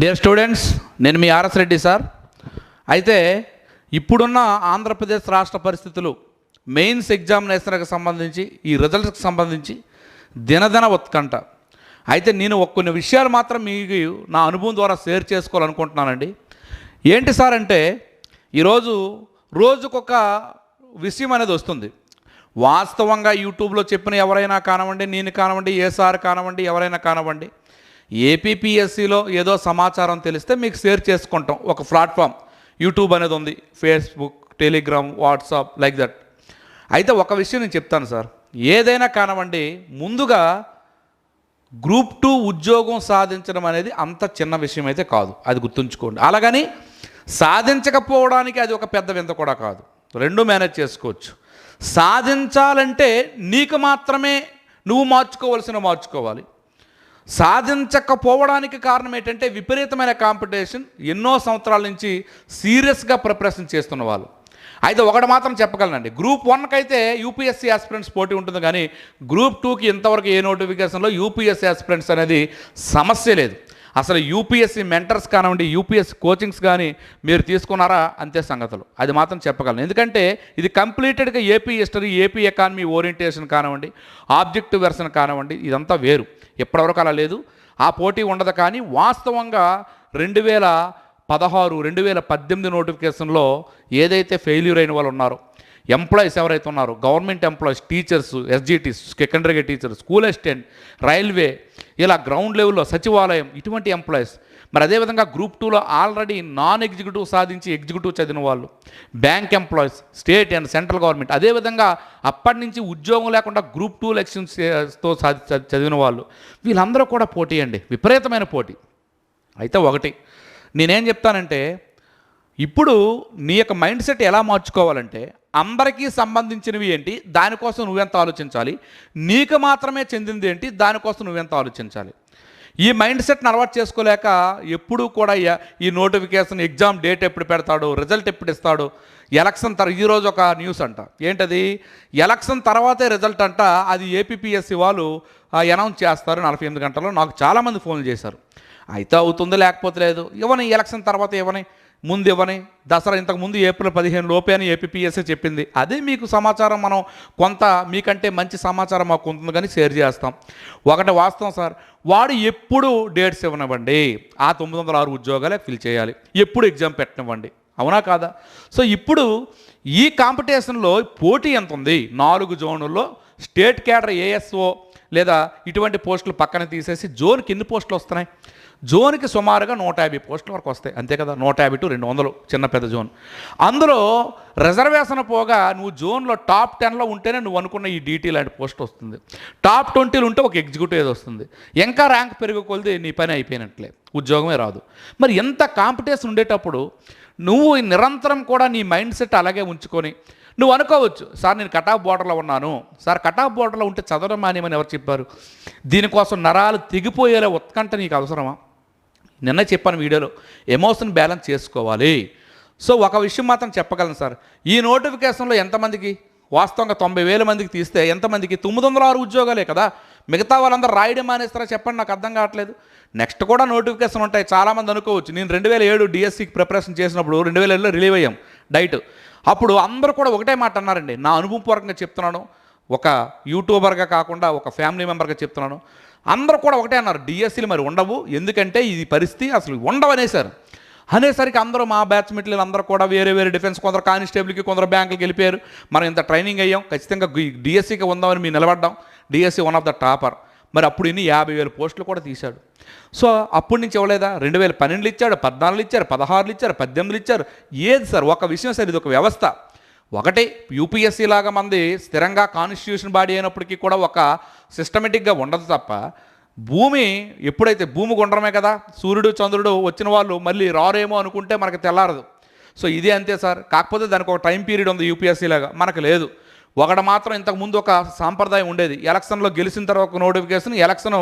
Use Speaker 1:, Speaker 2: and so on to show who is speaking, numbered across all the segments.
Speaker 1: Dear students నేను మీ RS Reddy sir. అయితే ఇప్పుడున్న ఆంధ్రప్రదేశ్ రాష్ట్ర పరిస్థితులు మెయిన్స్ ఎగ్జామినేషన్కి సంబంధించి ఈ రిజల్ట్స్కి సంబంధించి దినదిన ఉత్కంఠ. అయితే నేను కొన్ని విషయాలు మాత్రం మీకు నా అనుభవం ద్వారా షేర్ చేసుకోవాలనుకుంటున్నానండి. ఏంటి సార్ అంటే ఈరోజు రోజుకొక విషయం అనేది వస్తుంది. వాస్తవంగా యూట్యూబ్లో చెప్పిన ఎవరైనా కానివ్వండి నేను కానివ్వండి ఏ సార్ కానివ్వండి ఎవరైనా కానివ్వండి ఏపీపీఎస్సిలో ఏదో సమాచారం తెలిస్తే మీకు షేర్ చేసుకుంటాం. ఒక ప్లాట్ఫామ్ యూట్యూబ్ అనేది ఉంది Facebook Telegram WhatsApp like that. అయితే ఒక విషయం నేను చెప్తాను సార్. ఏదైనా కానివ్వండి ముందుగా గ్రూప్ టూ ఉద్యోగం సాధించడం అనేది అంత చిన్న విషయం అయితే కాదు. అది గుర్తుంచుకోండి. అలాగని సాధించకపోవడానికి అది ఒక పెద్ద వింత కూడా కాదు. రెండు మేనేజ్ చేసుకోవచ్చు. సాధించాలంటే నీకు మాత్రమే నువ్వు మార్చుకోవలసిన మార్చుకోవాలి. సాధించకపోవడానికి కారణం ఏంటంటే విపరీతమైన కాంపిటీషన్ ఎన్నో సంవత్సరాల నుంచి సీరియస్గా ప్రిపరేషన్ చేస్తున్న వాళ్ళు. అయితే ఒకటి మాత్రం చెప్పగలనండి. గ్రూప్ వన్కి అయితే యూపీఎస్సీ ఆస్పిరెంట్స్ పోటీ ఉంటుంది కానీ గ్రూప్ టూకి ఇంతవరకు ఏ నోటిఫికేషన్లో యూపీఎస్సీ ఆస్పిరెంట్స్ అనేది సమస్య లేదు. అసలు యూపీఎస్సీ మెంటర్స్ కానివ్వండి యూపీఎస్సీ కోచింగ్స్ కానీ మీరు తీసుకున్నారా? అంతే సంగతులు. అది మాత్రం చెప్పగలను. ఎందుకంటే ఇది కంప్లీటెడ్గా AP history AP economy orientation కానివ్వండి ఆబ్జెక్టివ్ వెర్షన్ కానివ్వండి ఇదంతా వేరు. ఎప్పటివరకు అలా లేదు. ఆ పోటీ ఉండదు కానీ వాస్తవంగా రెండు వేల పదహారు రెండు వేల పద్దెనిమిది నోటిఫికేషన్లో ఏదైతే ఫెయిల్యూర్ అయిన వాళ్ళు ఉన్నారో ఎంప్లాయీస్ ఎవరైతే ఉన్నారో government employees teachers SGTs secondary teachers school assistant railway ఇలా గ్రౌండ్ లెవెల్లో సచివాలయం ఇటువంటి ఎంప్లాయీస్ మరి అదేవిధంగా గ్రూప్ టూలో ఆల్రెడీ నాన్ ఎగ్జిక్యూటివ్ సాధించి ఎగ్జిక్యూటివ్ చదివిన వాళ్ళు bank employees state and central government అదేవిధంగా అప్పటి నుంచి ఉద్యోగం లేకుండా గ్రూప్ టూ ఎలక్షన్స్తో సాధి చదివిన వాళ్ళు వీళ్ళందరూ కూడా పోటీ అండి విపరీతమైన పోటీ. అయితే ఒకటి నేనేం చెప్తానంటే ఇప్పుడు నీ యొక్క మైండ్ సెట్ ఎలా మార్చుకోవాలంటే అందరికీ సంబంధించినవి ఏంటి? దానికోసం నువ్వెంత ఆలోచించాలి? నీకు మాత్రమే చెందింది ఏంటి? దానికోసం నువ్వెంత ఆలోచించాలి? ఈ మైండ్ సెట్ని అలవాటు చేసుకోలేక ఎప్పుడూ కూడా ఈ నోటిఫికేషన్ ఎగ్జామ్ డేట్ ఎప్పుడు పెడతాడు రిజల్ట్ ఎప్పుడు ఇస్తాడు ఎలక్షన్ తర్వాత ఈరోజు ఒక న్యూస్ అంట. ఏంటది? ఎలక్షన్ తర్వాతే రిజల్ట్ అంట. అది ఏపీపీఎస్సీ వాళ్ళు అనౌన్స్ చేస్తారు నలభై ఎనిమిది గంటల్లో. నాకు చాలామంది ఫోన్లు చేశారు. అయితే అవుతుంది లేకపోతే లేదు. ఇవ్వని ఎలక్షన్ తర్వాత ఇవ్వని. ముందు ఇవ్వని. దసరా ఇంతకు ముందు ఏప్రిల్ పదిహేను లోపే అని ఏపీఎస్సీ చెప్పింది. అదే మీకు సమాచారం మనం కొంత మీకంటే మంచి సమాచారం మాకు ఉంటుంది కానీ షేర్ చేస్తాం. ఒకటి వాస్తవం సార్ వాడు ఎప్పుడు డేట్స్ ఇవ్వనివ్వండి. ఆ తొమ్మిది వందల ఆరు ఉద్యోగాలే ఫిల్ చేయాలి. ఎప్పుడు ఎగ్జామ్ పెట్టనివ్వండి. అవునా కాదా? సో ఇప్పుడు ఈ కాంపిటీషన్లో పోటీ ఎంత ఉంది నాలుగు జోనుల్లో స్టేట్ క్యాడర్ ఏఎస్ఓ లేదా ఇటువంటి పోస్టులు పక్కన తీసేసి జోన్కి ఎన్ని పోస్టులు వస్తున్నాయి? జోన్కి సుమారుగా నూట యాభై పోస్టుల వరకు వస్తాయి. అంతే కదా నూట యాభై టు రెండు వందలు చిన్న పెద్ద జోన్. అందులో రిజర్వేషన్ పోగా నువ్వు జోన్లో టాప్ టెన్లో ఉంటేనే నువ్వు అనుకున్న ఈ డీటీ లాంటి పోస్ట్ వస్తుంది. టాప్ ట్వంటీలు ఉంటే ఒక ఎగ్జిక్యూటివ్ ఏదో వస్తుంది. ఇంకా ర్యాంక్ పెరుగుకొలిది నీ పని అయిపోయినట్లే ఉద్యోగమే రాదు. మరి ఎంత కాంపిటీషన్ ఉండేటప్పుడు నువ్వు నిరంతరం కూడా నీ మైండ్ సెట్ అలాగే ఉంచుకొని నువ్వు అనుకోవచ్చు సార్ నేను కటాఫ్ బోర్డర్లో ఉన్నాను. సార్ కటాఫ్ బోర్డర్లో ఉంటే చదవడం మానేమని ఎవరు చెప్పారు? దీనికోసం నరాలు తెగిపోయేలా ఉత్కంఠ నీకు అవసరమా? నిన్న చెప్పాను వీడియోలో ఎమోషన్ బ్యాలెన్స్ చేసుకోవాలి. సో ఒక విషయం మాత్రం చెప్పగలను సార్. ఈ నోటిఫికేషన్లో ఎంతమందికి? వాస్తవంగా తొంభై వేల మందికి తీస్తే ఎంతమందికి? తొమ్మిది వందల ఆరు ఉద్యోగాలే కదా. మిగతా వాళ్ళందరూ రాయడం మానేస్తారా చెప్పండి నాకు అర్థం కావట్లేదు. నెక్స్ట్ కూడా నోటిఫికేషన్ ఉంటాయి. చాలామంది అనుకోవచ్చు నేను రెండు వేల ఏడు డిఎస్సికి ప్రిపరేషన్ చేసినప్పుడు రెండు వేల ఏడులో రిలీవ్ అయ్యాం. డైట్. అప్పుడు అందరూ కూడా ఒకటే మాట అన్నారండి. నా అనుభవపూర్వకంగా చెప్తున్నాను ఒక యూట్యూబర్గా కాకుండా ఒక ఫ్యామిలీ మెంబర్గా చెప్తున్నాను. అందరూ కూడా ఒకటే అన్నారు డిఎస్సీలు మరి ఉండవు ఎందుకంటే ఇది పరిస్థితి అసలు ఉండవు అనేసారు అనేసరికి అందరూ మా బ్యాచ్మెట్లు అందరూ కూడా వేరే వేరే డిఫెన్స్ కొందరు కానిస్టేబుల్కి కొందరు బ్యాంకులకి వెళ్ళిపోయారు. మనం ఇంత ట్రైనింగ్ అయ్యాం ఖచ్చితంగా డిఎస్సికి ఉందామని మేము నిలబడ్డాం. DSC one of the topper. మరి అప్పుడు ఇన్ని యాభై వేల పోస్టులు కూడా తీశాడు. సో అప్పటి నుంచి ఇవ్వలేదా? రెండు వేల పన్నెండులు ఇచ్చాడు పద్నాలుగులు ఇచ్చారు పదహారులు ఇచ్చారు పద్దెనిమిదిలు ఇచ్చారు. ఏది సార్? ఒక విషయం సార్ ఇది ఒక వ్యవస్థ. ఒకటి యూపీఎస్సీ లాగా మంది స్థిరంగా కాన్స్టిట్యూషన్ బాడీ అయినప్పటికీ కూడా ఒక సిస్టమేటిక్గా ఉండదు తప్ప భూమి ఎప్పుడైతే భూమి గుండ్రమే కదా సూర్యుడు చంద్రుడు వచ్చిన వాళ్ళు మళ్ళీ రారేమో అనుకుంటే మనకు తెల్లారదు. సో ఇదే అంతే సార్. కాకపోతే దానికి ఒక టైం పీరియడ్ ఉంది యూపీఎస్సీ లాగా. మనకు లేదు. ఒకటి మాత్రం ఇంతకు ముందు ఒక సాంప్రదాయం ఉండేది. ఎలక్షన్లో గెలిచిన తర్వాత ఒక నోటిఫికేషన్ ఎలక్షన్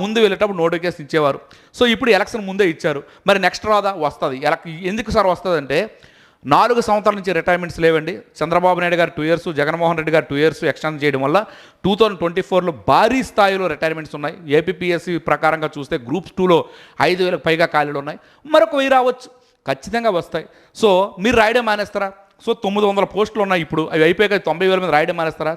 Speaker 1: ముందు వెళ్ళేటప్పుడు నోటిఫికేషన్ ఇచ్చేవారు. సో ఇప్పుడు ఎలక్షన్ ముందే ఇచ్చారు. మరి నెక్స్ట్ రాదా వస్తుంది. ఎలక్ ఎందుకు సార్ వస్తుందంటే నాలుగు సంవత్సరాల నుంచి రిటైర్మెంట్స్ లేవండి. చంద్రబాబు నాయుడు గారు టూ ఇయర్స్ జగన్మోహన్ రెడ్డి గారు టూ ఇయర్స్ ఎక్స్టెండ్ చేయడం వల్ల టూ థౌజండ్ ట్వంటీ ఫోర్లో భారీ స్థాయిలో రిటైర్మెంట్స్ ఉన్నాయి. ఏపీఎస్సి ప్రకారంగా చూస్తే గ్రూప్స్ టూలో ఐదు వేలకు పైగా ఖాళీలు ఉన్నాయి. మరొక వెయ్యి రావచ్చు. ఖచ్చితంగా వస్తాయి. సో మీరు రాయడం మానేస్తారా? సో తొమ్మిది వందల పోస్టులు ఉన్నాయి ఇప్పుడు. అవి అయిపోయాక తొంభై వేల మీద రాయడం మానేస్తారా?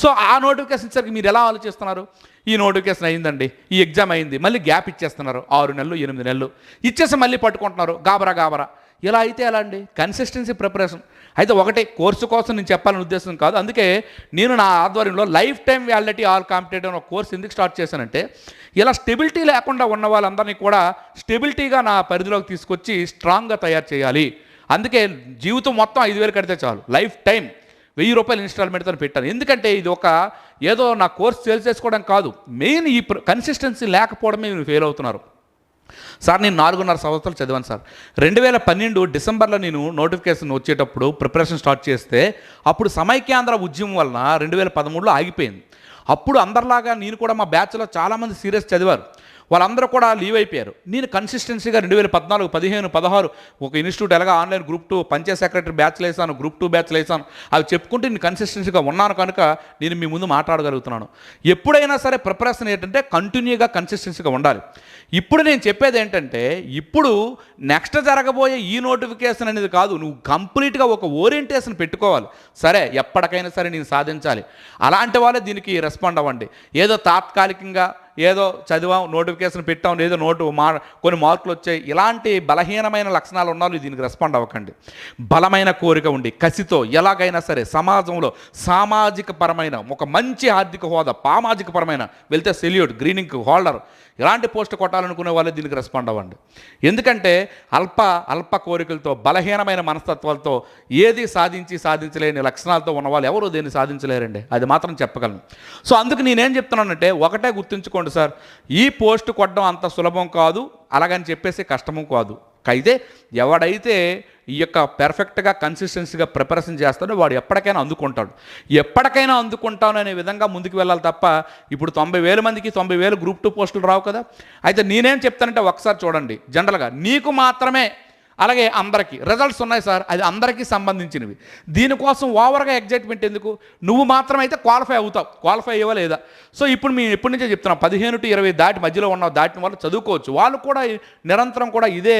Speaker 1: సో ఆ నోటిఫికేషన్ ఇచ్చరికి మీరు ఎలా ఆలోచిస్తున్నారు? ఈ నోటిఫికేషన్ అయిందండి ఈ ఎగ్జామ్ అయింది మళ్ళీ గ్యాప్ ఇచ్చేస్తున్నారు ఆరు నెలలు ఎనిమిది నెలలు. ఇచ్చేసి మళ్ళీ పట్టుకుంటున్నారు గాబరా గాబరా. ఇలా అయితే ఎలా అండి? కన్సిస్టెన్సీ ప్రిపరేషన్ అయితే ఒకటే కోర్సు కోసం నేను చెప్పాలని ఉద్దేశం కాదు. అందుకే నేను నా ఆధ్వర్యంలో life time validity all competitive అనే కోర్స్ ఎందుకు స్టార్ట్ చేశానంటే ఇలా స్టెబిలిటీ లేకుండా ఉన్న వాళ్ళందరినీ కూడా స్టెబిలిటీగా నా పరిధిలోకి తీసుకొచ్చి స్ట్రాంగ్గా తయారు చేయాలి. అందుకే జీవితం మొత్తం ఐదు వేలు కడితే చాలు. లైఫ్ టైం వెయ్యి రూపాయలు ఇన్స్టాల్మెంట్తో పెట్టాను. ఎందుకంటే ఇది ఒక ఏదో నా కోర్స్ సేల్ చేసుకోవడం కాదు. మెయిన్ ఈ కన్సిస్టెన్సీ లేకపోవడమే మీరు ఫెయిల్ అవుతున్నారు. సార్ నేను నాలుగున్నర సంవత్సరాలు చదివాను సార్. రెండు వేల పన్నెండు డిసెంబర్లో నేను నోటిఫికేషన్ వచ్చేటప్పుడు ప్రిపరేషన్ స్టార్ట్ చేస్తే అప్పుడు సమైక్యాంధ్ర ఉద్యమం వలన రెండు వేల పదమూడులో ఆగిపోయింది. అప్పుడు అందరిలాగా నేను కూడా మా బ్యాచ్లో చాలామంది సీరియస్ చదివారు. వాళ్ళందరూ కూడా లీవ్ అయిపోయారు. నేను కన్సిస్టెన్సీగా రెండు వేల పద్నాలుగు పదిహేను పదహారు ఒక ఇన్స్టిట్యూట్ ఎలాగా online group two panchayat secretary బ్యాచ్లు వేసాను గ్రూప్ టూ బ్యాచ్లు వేసాను. అవి చెప్పుకుంటే నేను కన్సిస్టెన్సీగా ఉన్నాను కనుక నేను మీ ముందు మాట్లాడగలుగుతున్నాను. ఎప్పుడైనా సరే ప్రిపరేషన్ ఏంటంటే కంటిన్యూగా కన్సిస్టెన్సీగా ఉండాలి. ఇప్పుడు నేను చెప్పేది ఏంటంటే ఇప్పుడు నెక్స్ట్ జరగబోయే ఈ నోటిఫికేషన్ అనేది కాదు నువ్వు కంప్లీట్గా ఒక ఓరియంటేషన్ పెట్టుకోవాలి. సరే ఎప్పటికైనా సరే నేను సాధించాలి. అలాంటి వాళ్ళే దీనికి రెస్పాండ్ అవ్వండి. ఏదో తాత్కాలికంగా ఏదో చదివాం నోటిఫికేషన్ పెట్టాం ఏదో నోటు మా కొన్ని మార్కులు వచ్చాయి. ఇలాంటి బలహీనమైన లక్షణాలు ఉన్న దీనికి రెస్పాండ్ అవ్వకండి. బలమైన కోరిక ఉండి కసితో ఎలాగైనా సరే సమాజంలో సామాజిక పరమైన ఒక మంచి ఆర్థిక హోదా సామాజిక పరమైన వెళ్తే సెల్యూట్ గ్రీనింగ్ హోల్డర్ ఇలాంటి పోస్ట్ కొట్టాలనుకునే వాళ్ళు దీనికి రెస్పాండ్ అవ్వండి. ఎందుకంటే అల్ప అల్ప కోరికలతో బలహీనమైన మనస్తత్వాలతో ఏది సాధించి సాధించలేని లక్షణాలతో ఉన్న వాళ్ళు ఎవరు దీన్ని సాధించలేరండి. అది మాత్రం చెప్పగలను. సో అందుకు నేనేం చెప్తున్నానంటే ఒకటే గుర్తుంచుకోండి సార్. ఈ పోస్ట్ కొట్టడం అంత సులభం కాదు అలాగని చెప్పేసి కష్టము కాదు. అయితే ఎవడైతే ఈ యొక్క పెర్ఫెక్ట్గా కన్సిస్టెన్సీగా ప్రిపరేషన్ చేస్తాడో వాడు ఎప్పటికైనా అందుకుంటాడు ఎప్పటికైనా అందుకుంటాను అనే విధంగా ముందుకు వెళ్ళాలి తప్ప ఇప్పుడు తొంభై వేల మందికి తొంభై వేలు గ్రూప్ టూ పోస్టులు రావు కదా అయితే నేనేం చెప్తానంటే ఒకసారి చూడండి జనరల్గా నీకు మాత్రమే అలాగే అందరికీ. రిజల్ట్స్ ఉన్నాయి సార్. అది అందరికీ సంబంధించినవి. దీనికోసం ఓవర్గా ఎగ్జైట్మెంట్ ఎందుకు? నువ్వు మాత్రం అయితే క్వాలిఫై అవుతావు. క్వాలిఫై అయ్యేవా లేదా? సో ఇప్పుడు మేము ఎప్పటి నుంచో చెప్తున్నాం. పదిహేను టు ఇరవై దాటి మధ్యలో ఉన్న దాటిన వాళ్ళు చదువుకోవచ్చు. వాళ్ళు కూడా నిరంతరం కూడా ఇదే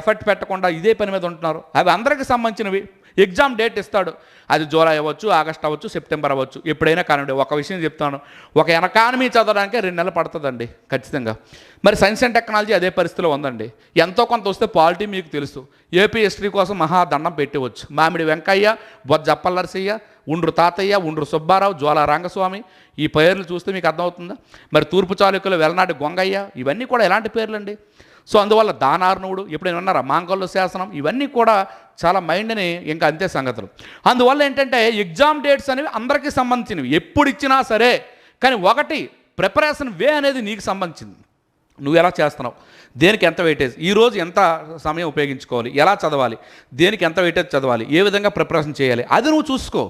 Speaker 1: ఎఫర్ట్ పెట్టకుండా ఇదే పని మీద ఉంటున్నారు. అవి అందరికీ సంబంధించినవి. ఎగ్జామ్ డేట్ ఇస్తాడు. అది జూలై అవ్వచ్చు ఆగస్ట్ అవ్వచ్చు సెప్టెంబర్ అవ్వచ్చు. ఎప్పుడైనా కానివ్వండి ఒక విషయం చెప్తాను. ఒక ఎకానమీ చదవడానికి రెండు నెలలు పడుతుందండి ఖచ్చితంగా. మరి సైన్స్ అండ్ టెక్నాలజీ అదే పరిస్థితిలో ఉందండి. ఎంతో కొంత వస్తే పాలిటీ మీకు తెలుసు. ఏపీ హిస్టరీ కోసం మహాదండం పెట్టవచ్చు. మామిడి వెంకయ్య బొజ్జప్పల నరసయ్య ఉండ్రు తాతయ్య ఉండ్రు సుబ్బారావు జ్వాల రంగస్వామి ఈ పేర్లు చూస్తే మీకు అర్థమవుతుందా? మరి తూర్పు చాళుక్యులు వెలనాటి గొంగయ్య ఇవన్నీ కూడా ఎలాంటి పేర్లండి? సో అందువల్ల దానార్ణువుడు ఎప్పుడైనా ఉన్నారా మాంగళ్య శాసనం ఇవన్నీ కూడా చాలా మైండ్ని ఇంకా అంతే సంగతులు. అందువల్ల ఏంటంటే ఎగ్జామ్ డేట్స్ అనేవి అందరికీ సంబంధించినవి. ఎప్పుడు ఇచ్చినా సరే కానీ ఒకటి ప్రిపరేషన్ వే అనేది నీకు సంబంధించింది. నువ్వు ఎలా చేస్తున్నావు? దేనికి ఎంత వెయిటేజ్ ఈరోజు ఎంత సమయం ఉపయోగించుకోవాలి? ఎలా చదవాలి? దేనికి ఎంత వెయిటేజ్ చదవాలి? ఏ విధంగా ప్రిపరేషన్ చేయాలి? అది నువ్వు చూసుకో.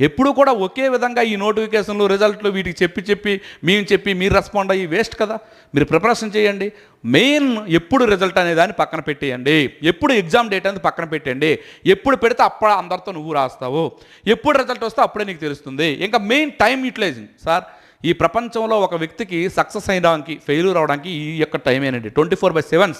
Speaker 1: ఎప్పుడు కూడా ఒకే విధంగా ఈ నోటిఫికేషన్లు రిజల్ట్లు వీటికి చెప్పి చెప్పి మేము చెప్పి మీరు రెస్పాండ్ అయ్యి వేస్ట్ కదా? మీరు ప్రిపరేషన్ చేయండి. మెయిన్ ఎప్పుడు రిజల్ట్ అనే దాన్ని పక్కన పెట్టేయండి. ఎప్పుడు ఎగ్జామ్ డేట్ అనేది పక్కన పెట్టండి. ఎప్పుడు పెడితే అప్పుడు అందరితో నువ్వు రాస్తావు. ఎప్పుడు రిజల్ట్ వస్తే అప్పుడే నీకు తెలుస్తుంది. ఇంకా మెయిన్ టైం యూటిలైజింగ్. సార్ ఈ ప్రపంచంలో ఒక వ్యక్తికి సక్సెస్ అయ్యడానికి ఫెయిల్యూర్ అవడానికి ఈ యొక్క టైం ఏనండి ట్వంటీ ఫోర్ బై సెవెన్స్.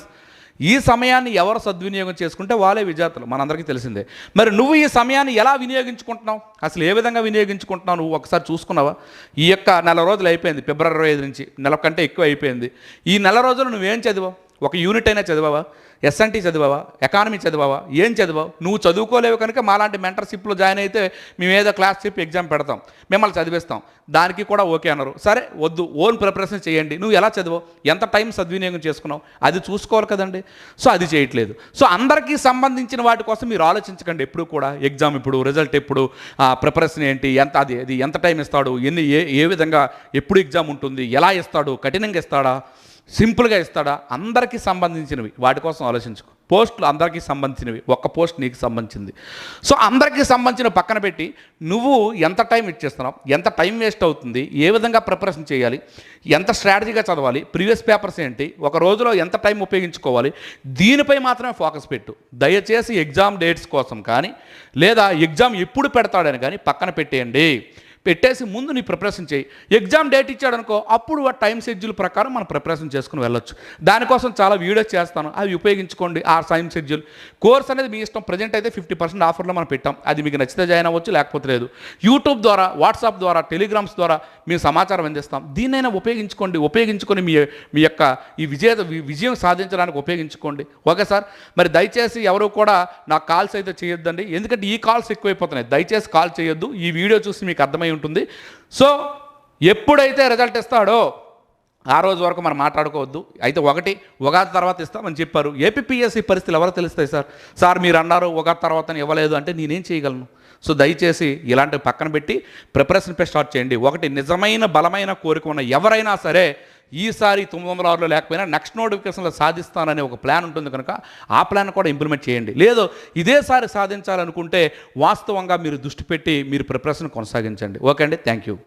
Speaker 1: ఈ సమయాన్ని ఎవరు సద్వినియోగం చేసుకుంటే వాళ్ళే విజేతలు. మనందరికీ తెలిసిందే. మరి నువ్వు ఈ సమయాన్ని ఎలా వినియోగించుకుంటున్నావు? అసలు ఏ విధంగా వినియోగించుకుంటున్నావు నువ్వు? ఒకసారి చూసుకున్నావా? ఈ యొక్క నెల రోజులు అయిపోయింది ఫిబ్రవరి ఇరవై ఐదు నుంచి. నెల కంటే ఎక్కువ అయిపోయింది. ఈ నెల రోజులు నువ్వేం చదివావు? ఒక యూనిట్ అయినా చదివావా? ఎస్ఎన్టీ చదివావా? ఎకానమీ చదివావా? ఏం చదివావు? నువ్వు చదువుకోలేవు కనుక మాలాంటి మెంటర్షిప్లో జాయిన్ అయితే మేము ఏదో క్లాస్ చెప్పి ఎగ్జామ్ పెడతాం. మిమ్మల్ని చదివిస్తాం. దానికి కూడా ఓకే అన్నారు. సరే వద్దు. ఓన్ ప్రిపరేషన్ చేయండి. నువ్వు ఎలా చదివావు? ఎంత టైం సద్వినియోగం చేసుకున్నావు? అది చూసుకోవాలి కదండి. సో అది చేయట్లేదు. సో అందరికీ సంబంధించిన వాటి కోసం మీరు ఆలోచించకండి. ఎప్పుడు కూడా ఎగ్జామ్ ఇప్పుడు రిజల్ట్ ఎప్పుడు ప్రిపరేషన్ ఏంటి ఎంత అది అది ఎంత టైం ఇస్తాడు ఎన్ని ఏ ఏ విధంగా ఎప్పుడు ఎగ్జామ్ ఉంటుంది ఎలా ఇస్తాడు కఠినంగా ఇస్తాడా? సింపుల్గా ఇస్తాడా? అందరికీ సంబంధించినవి. వాటి కోసం ఆలోచించుకో. పోస్టులు అందరికీ సంబంధించినవి. ఒక్క పోస్ట్ నీకు సంబంధించింది. సో అందరికీ సంబంధించిన పక్కన పెట్టి నువ్వు ఎంత టైం ఇచ్చేస్తున్నావు ఎంత టైం వేస్ట్ అవుతుంది? ఏ విధంగా ప్రిపరేషన్ చేయాలి? ఎంత స్ట్రాటజీగా చదవాలి? ప్రీవియస్ పేపర్స్ ఏంటి? ఒక రోజులో ఎంత టైం ఉపయోగించుకోవాలి? దీనిపై మాత్రమే ఫోకస్ పెట్టు. దయచేసి ఎగ్జామ్ డేట్స్ కోసం కానీ లేదా ఎగ్జామ్ ఎప్పుడు పెడతాడని కానీ పక్కన పెట్టేయండి. పెట్టేసి ముందు నీ ప్రిపరేషన్ చేయి. ఎగ్జామ్ డేట్ ఇచ్చాడు అనుకో అప్పుడు ఆ టైం షెడ్యూల్ ప్రకారం మనం ప్రిపరేషన్ చేసుకుని వెళ్ళొచ్చు. దానికోసం చాలా వీడియోస్ చేస్తాను. అవి ఉపయోగించుకోండి ఆ టైం షెడ్యూల్. కోర్స్ అనేది మీ ఇష్టం ప్రజెంట్ అయితే ఫిఫ్టీ పర్సెంట్ ఆఫర్లో మనం పెట్టాం. అది మీకు నచ్చితే జాయిన్ అవ్వచ్చు లేకపోతే లేదు. యూట్యూబ్ ద్వారా వాట్సాప్ ద్వారా టెలిగ్రామ్స్ ద్వారా మేము సమాచారం అందిస్తాం. దీన్నైనా ఉపయోగించుకోండి ఉపయోగించుకొని మీ మీ యొక్క ఈ విజయ విజయం సాధించడానికి ఉపయోగించుకోండి. Okay sir? మరి దయచేసి ఎవరు కూడా నా కాల్స్ అయితే చేయొద్దండి. ఎందుకంటే ఈ కాల్స్ ఎక్కువైపోతున్నాయి. దయచేసి కాల్ చేయొద్దు. ఈ వీడియో చూసి మీకు అర్థమై ఉంటుంది. సో ఎప్పుడైతే రిజల్ట్ ఇస్తాడో ఆ రోజు వరకు మనం మాట్లాడుకోవద్దు. అయితే ఒకటి ఉగాది తర్వాత ఇస్తామని చెప్పారు. ఏపీపీఎస్సీ పరిస్థితులు ఎవరు తెలుస్తాయి సార్? సార్ మీరు అన్నారు ఉగాది తర్వాత ఇవ్వలేదు అంటే నేనేం చేయగలను? సో దయచేసి ఇలాంటివి పక్కన పెట్టి ప్రిపరేషన్ పే స్టార్ట్ చేయండి. ఒకటి నిజమైన బలమైన కోరిక ఉన్న ఎవరైనా సరే ఈసారి తొమ్మిది వందల ఆరులో లేకపోయినా నెక్స్ట్ నోటిఫికేషన్లో సాధిస్తాననే ఒక ప్లాన్ ఉంటుంది కనుక ఆ ప్లాన్ కూడా ఇంప్లిమెంట్ చేయండి. లేదు ఇదేసారి సాధించాలనుకుంటే వాస్తవంగా మీరు దృష్టి పెట్టి మీరు ప్రిపరేషన్ కొనసాగించండి. ఓకే అండి. Thank you